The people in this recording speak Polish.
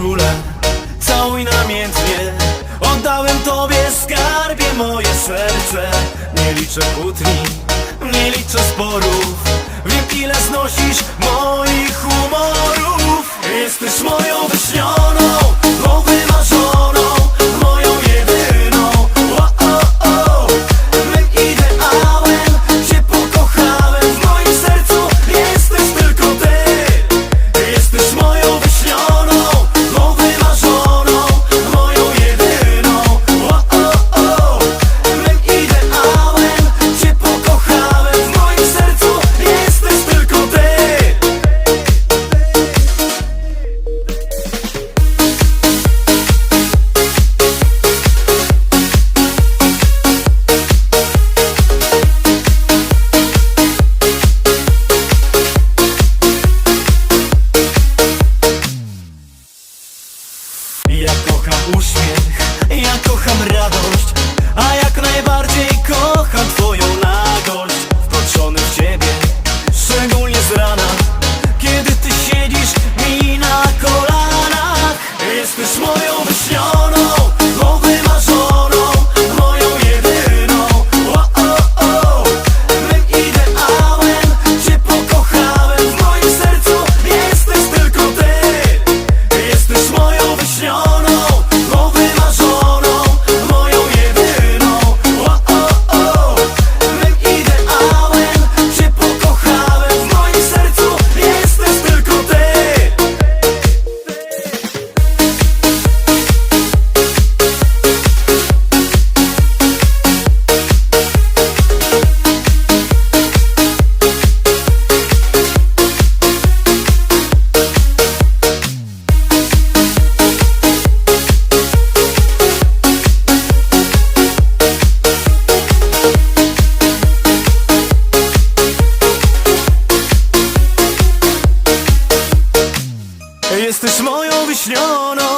koszulę Całuj namiętnie Oddałem tobie skarbie moje serce. Nie liczę kłótni, nie liczę sporów. Wiem ile znosisz moje uśmiech. Ja kocham radość No.